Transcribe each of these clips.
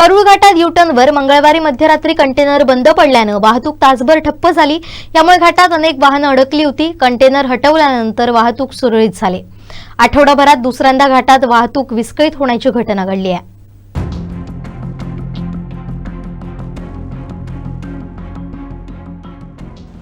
करूळ घाटात युटर्नवर मंगळवारी मध्यरात्री कंटेनर बंद पडल्यानं वाहतूक तासभर ठप्प झाली. यामुळे घाटात अनेक वाहनं अडकली होती. कंटेनर हटवल्यानंतर वाहतूक सुरळीत झाली. आठवडाभरात दुसऱ्यांदा घाटात वाहतूक विस्कळीत होण्याची घटना घडली आहे.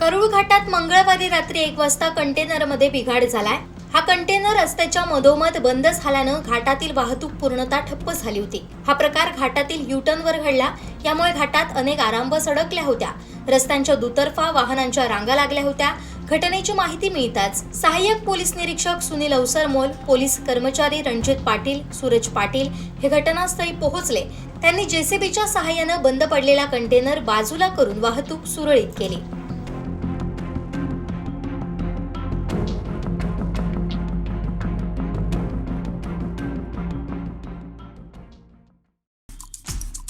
करूळ घाटात मंगळवारी रात्री एक वाजता कंटेनरमध्ये बिघाड झालाय. हा कंटेनर रस्त्याच्या मधोमध बंद झाल्यानं घाटातील वाहतूक पूर्णतः ठप्प झाली होती. हा प्रकार घाटातील युटर्नवर घडला यामुळे घाटात अनेक आरामबस अडकल्या होत्या. रस्त्यांच्या दुतर्फा वाहनांच्या रांगा लागल्या होत्या. घटनेची माहिती मिळताच सहाय्यक पोलीस निरीक्षक सुनील अवसरमोल पोलीस कर्मचारी रणजित पाटील सूरज पाटील हे घटनास्थळी पोहोचले. त्यांनी जेसीबीच्या सहाय्यानं बंद पडलेला कंटेनर बाजूला करून वाहतूक सुरळीत केली.